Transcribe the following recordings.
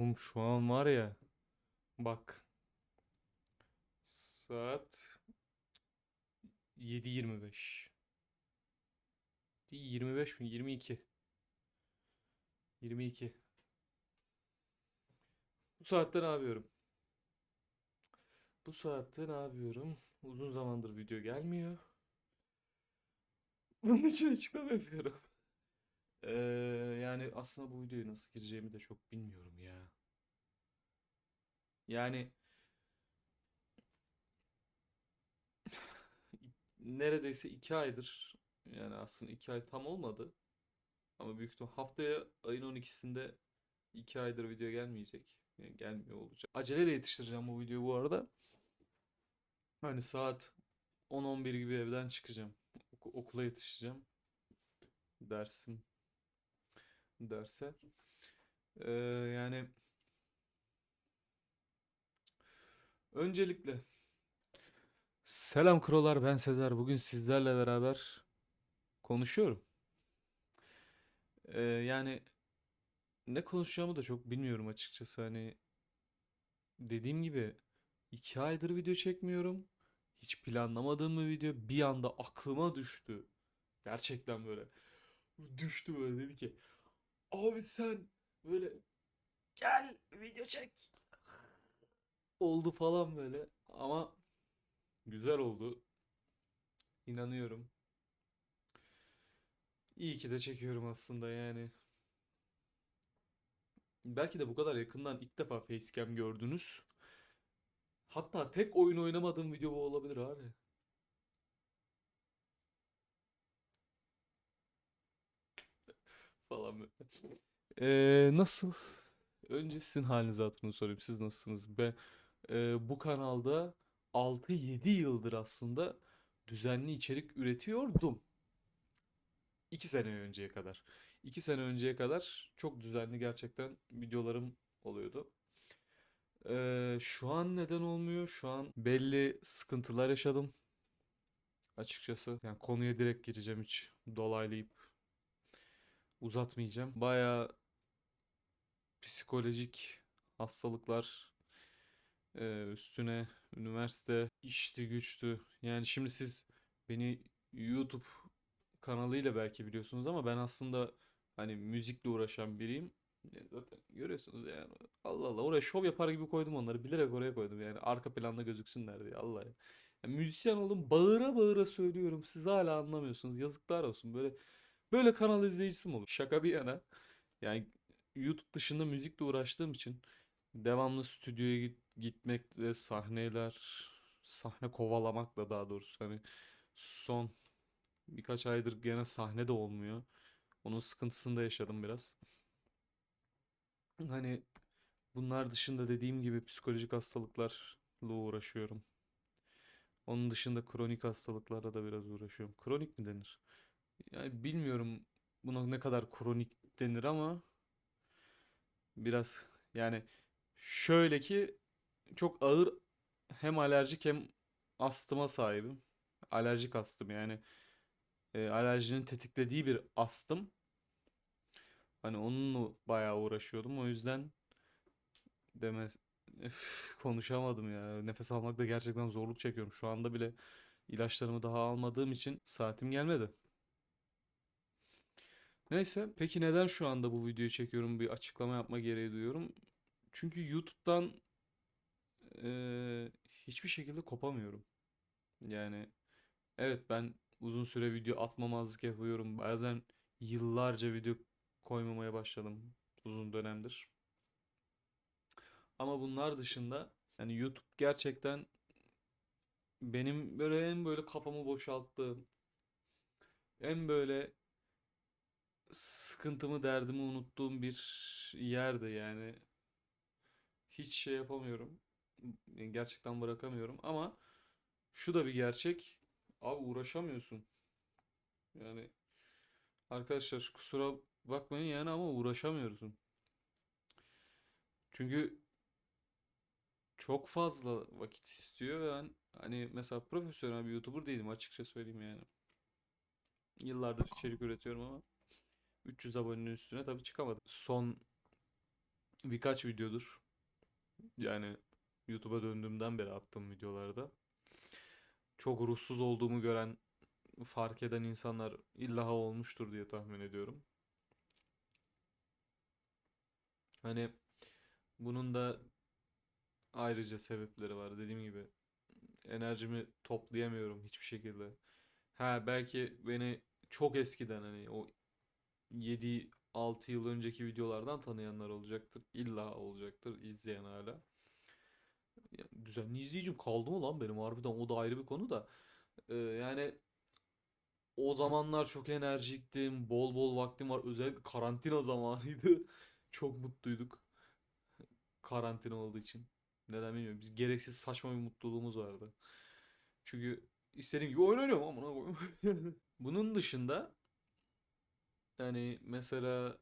Oğlum şu an var ya bak saat 7.25 Değil, 25 mi 22 22 Bu saatte ne yapıyorum? Bu saatte ne yapıyorum? Uzun zamandır video gelmiyor. Bunun için açıklama yapıyorum. Ee, yani aslında bu videoya nasıl gireceğimi de çok bilmiyorum ya. Yani neredeyse iki aydır yani aslında iki ay tam olmadı. Ama büyük ihtimal haftaya ayın 12'sinde iki aydır video gelmeyecek. Yani gelmiyor olacak. Aceleyle yetiştireceğim bu videoyu bu arada. Hani saat 10-11 gibi evden çıkacağım. Oku- okula yetişeceğim. Dersim derse. Ee, yani öncelikle selam krolar ben Sezer. Bugün sizlerle beraber konuşuyorum. Ee, yani ne konuşacağımı da çok bilmiyorum açıkçası. Hani dediğim gibi iki aydır video çekmiyorum. Hiç planlamadığım bir video bir anda aklıma düştü. Gerçekten böyle düştü böyle dedi ki abi sen böyle gel video çek. Oldu falan böyle. Ama güzel oldu. İnanıyorum. İyi ki de çekiyorum aslında yani. Belki de bu kadar yakından ilk defa facecam gördünüz. Hatta tek oyun oynamadığım video bu olabilir abi falan böyle. Ee, nasıl? Önce sizin halinizi hatırını sorayım. Siz nasılsınız? Ben e, bu kanalda 6-7 yıldır aslında düzenli içerik üretiyordum. 2 sene önceye kadar. 2 sene önceye kadar çok düzenli gerçekten videolarım oluyordu. Ee, şu an neden olmuyor? Şu an belli sıkıntılar yaşadım açıkçası. Yani konuya direkt gireceğim hiç dolaylayıp uzatmayacağım. Bayağı psikolojik hastalıklar e, üstüne üniversite işti güçtü. Yani şimdi siz beni YouTube kanalıyla belki biliyorsunuz ama ben aslında hani müzikle uğraşan biriyim. E, Zaten görüyorsunuz yani. Allah Allah oraya şov yapar gibi koydum onları. Bilerek oraya koydum yani. Arka planda gözüksünler diye. Allah ya. Yani müzisyen oldum. Bağıra bağıra söylüyorum. Siz hala anlamıyorsunuz. Yazıklar olsun. Böyle böyle kanal izleyicisi mi olur? Şaka bir yana. Yani YouTube dışında müzikle uğraştığım için devamlı stüdyoya git, gitmekle sahneler sahne kovalamakla daha doğrusu hani son birkaç aydır gene sahne de olmuyor. Onun sıkıntısını da yaşadım biraz. Hani bunlar dışında dediğim gibi psikolojik hastalıklarla uğraşıyorum. Onun dışında kronik hastalıklarla da biraz uğraşıyorum. Kronik mi denir? Yani bilmiyorum buna ne kadar kronik denir ama biraz yani şöyle ki çok ağır hem alerjik hem astıma sahibim. Alerjik astım yani e, alerjinin tetiklediği bir astım. Hani onunla bayağı uğraşıyordum. O yüzden deme Üf, konuşamadım ya. Nefes almakta gerçekten zorluk çekiyorum. Şu anda bile ilaçlarımı daha almadığım için saatim gelmedi. Neyse, peki neden şu anda bu videoyu çekiyorum? Bir açıklama yapma gereği duyuyorum. Çünkü YouTube'dan eee, hiçbir şekilde kopamıyorum. Yani evet ben uzun süre video atmamazlık yapıyorum. Bazen yıllarca video koymamaya başladım uzun dönemdir. Ama bunlar dışında yani YouTube gerçekten benim böyle en böyle kafamı boşalttığım, en böyle sıkıntımı, derdimi unuttuğum bir yerde yani. Hiç şey yapamıyorum. Yani Gerçekten bırakamıyorum ama şu da bir gerçek. Abi uğraşamıyorsun. Yani arkadaşlar kusura bakmayın yani ama uğraşamıyorsun. Çünkü çok fazla vakit istiyor ve ben hani mesela profesyonel bir YouTuber değilim açıkça söyleyeyim yani. Yıllardır içerik üretiyorum ama 300 abonenin üstüne tabii çıkamadım. Son birkaç videodur. Yani YouTube'a döndüğümden beri attığım videolarda. Çok ruhsuz olduğumu gören, fark eden insanlar illa olmuştur diye tahmin ediyorum. Hani bunun da ayrıca sebepleri var. Dediğim gibi enerjimi toplayamıyorum hiçbir şekilde. Ha belki beni çok eskiden hani o 7-6 yıl önceki videolardan tanıyanlar olacaktır. İlla olacaktır izleyen hala. Ya, düzenli izleyicim kaldı mı lan benim harbiden o da ayrı bir konu da. Ee, yani o zamanlar çok enerjiktim. Bol bol vaktim var. Özellikle karantina zamanıydı. Çok mutluyduk. Karantina olduğu için. Neden bilmiyorum. Biz gereksiz saçma bir mutluluğumuz vardı. Çünkü istediğim gibi oyun oynuyorum koyayım. Bunun dışında yani mesela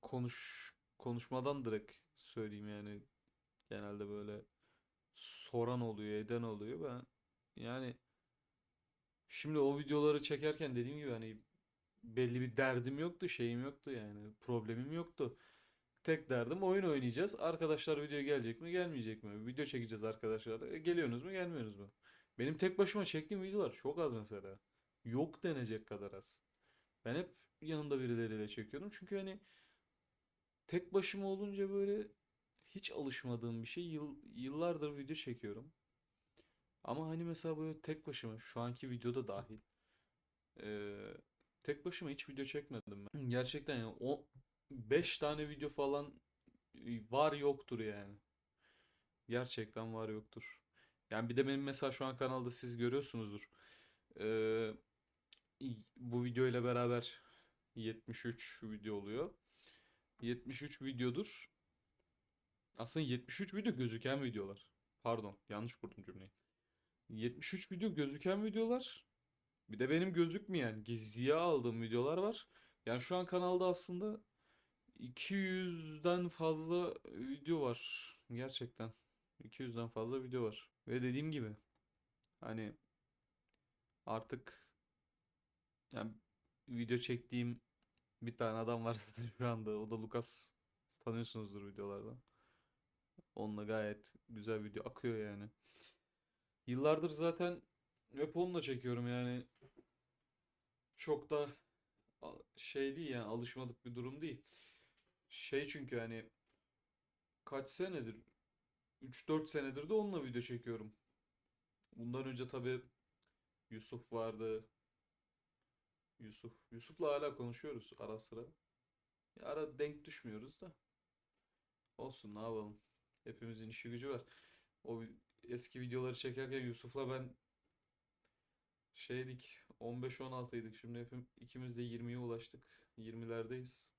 konuş konuşmadan direkt söyleyeyim yani genelde böyle soran oluyor, eden oluyor. Ben yani şimdi o videoları çekerken dediğim gibi hani belli bir derdim yoktu, şeyim yoktu yani problemim yoktu. Tek derdim oyun oynayacağız. Arkadaşlar video gelecek mi, gelmeyecek mi? Video çekeceğiz arkadaşlarla. E, geliyorsunuz mu, gelmiyorsunuz mu? Benim tek başıma çektiğim videolar çok az mesela. Yok denecek kadar az. Ben hep yanımda birileriyle çekiyorum. Çünkü hani tek başıma olunca böyle hiç alışmadığım bir şey. Yıl, yıllardır video çekiyorum. Ama hani mesela böyle tek başıma şu anki videoda dahil. eee, tek başıma hiç video çekmedim ben. Gerçekten yani o 5 tane video falan var yoktur yani. Gerçekten var yoktur. Yani bir de benim mesela şu an kanalda siz görüyorsunuzdur. Ee, bu video ile beraber 73 video oluyor. 73 videodur. Aslında 73 video gözüken videolar. Pardon, yanlış kurdum cümleyi. 73 video gözüken videolar. Bir de benim gözükmeyen, gizliye aldığım videolar var. Yani şu an kanalda aslında 200'den fazla video var. Gerçekten. 200'den fazla video var. Ve dediğim gibi hani artık yani video çektiğim bir tane adam var zaten şu anda. O da Lucas. Tanıyorsunuzdur videolardan. Onunla gayet güzel video akıyor yani. Yıllardır zaten hep onunla çekiyorum yani. Çok da şey değil yani alışmadık bir durum değil. Şey çünkü hani kaç senedir 3-4 senedir de onunla video çekiyorum. Bundan önce tabii Yusuf vardı. Yusuf. Yusuf'la hala konuşuyoruz ara sıra. Ara denk düşmüyoruz da. Olsun ne yapalım. Hepimizin işi gücü var. O eski videoları çekerken Yusuf'la ben şeydik 15-16'ydık. Şimdi hepim ikimiz de 20'ye ulaştık. 20'lerdeyiz.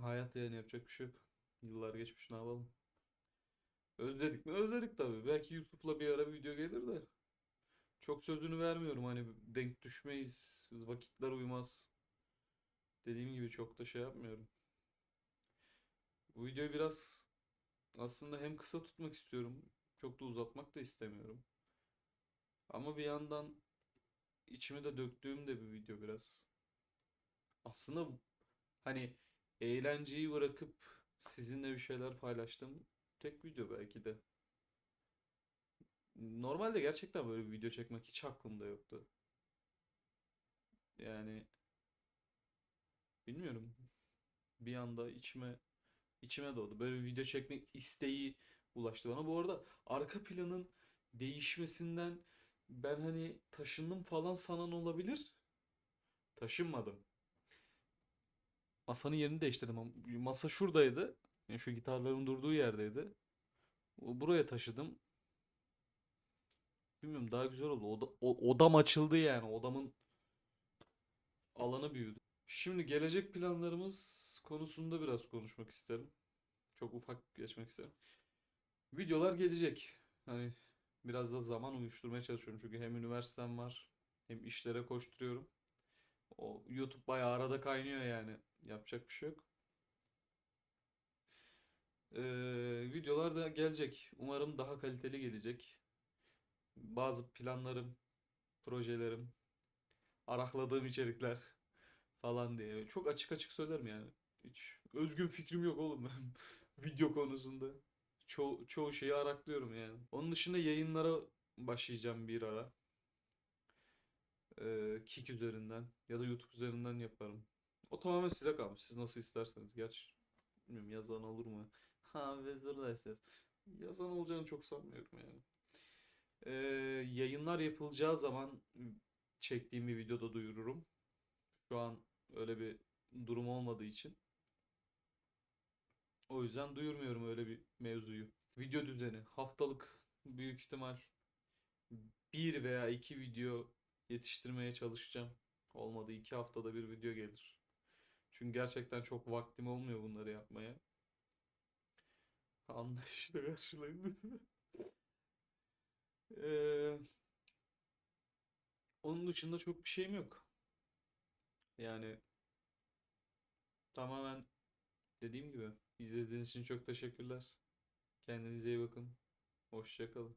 Hayat yani yapacak bir şey yok. Yıllar geçmiş ne yapalım. Özledik mi? Özledik tabii. Belki Yusuf'la bir ara bir video gelir de. Çok sözünü vermiyorum hani denk düşmeyiz, vakitler uymaz. Dediğim gibi çok da şey yapmıyorum. Bu videoyu biraz aslında hem kısa tutmak istiyorum. Çok da uzatmak da istemiyorum. Ama bir yandan içime de döktüğüm de bir video biraz. Aslında hani eğlenceyi bırakıp sizinle bir şeyler paylaştığım tek video belki de. Normalde gerçekten böyle bir video çekmek hiç aklımda yoktu. Yani bilmiyorum. Bir anda içime içime doğdu. Böyle bir video çekmek isteği ulaştı bana. Bu arada arka planın değişmesinden ben hani taşındım falan sanan olabilir. Taşınmadım. Masanın yerini değiştirdim. Masa şuradaydı. Yani şu gitarların durduğu yerdeydi. Buraya taşıdım. Bilmiyorum daha güzel oldu. Oda, o- odam açıldı yani. Odamın alanı büyüdü. Şimdi gelecek planlarımız konusunda biraz konuşmak isterim. Çok ufak geçmek isterim. Videolar gelecek. Hani biraz da zaman uyuşturmaya çalışıyorum. Çünkü hem üniversitem var hem işlere koşturuyorum. O YouTube bayağı arada kaynıyor yani. Yapacak bir şey yok. Ee, videolar da gelecek. Umarım daha kaliteli gelecek. Bazı planlarım, projelerim, arakladığım içerikler falan diye. Çok açık açık söylerim yani. Hiç özgün fikrim yok oğlum video konusunda. Ço çoğu şeyi araklıyorum yani. Onun dışında yayınlara başlayacağım bir ara. Ee, Kick üzerinden ya da YouTube üzerinden yaparım. O tamamen size kalmış. Siz nasıl isterseniz. Gerçi bilmiyorum yazan olur mu? Ha vezir da ister. Yazan olacağını çok sanmıyorum yani. Ee, yayınlar yapılacağı zaman çektiğim bir videoda duyururum. Şu an öyle bir durum olmadığı için. O yüzden duyurmuyorum öyle bir mevzuyu. Video düzeni haftalık büyük ihtimal bir veya iki video yetiştirmeye çalışacağım. Olmadı iki haftada bir video gelir. Çünkü gerçekten çok vaktim olmuyor bunları yapmaya. Anlayışla karşılayın lütfen. Onun dışında çok bir şeyim yok. Yani tamamen dediğim gibi izlediğiniz için çok teşekkürler. Kendinize iyi bakın. Hoşça kalın.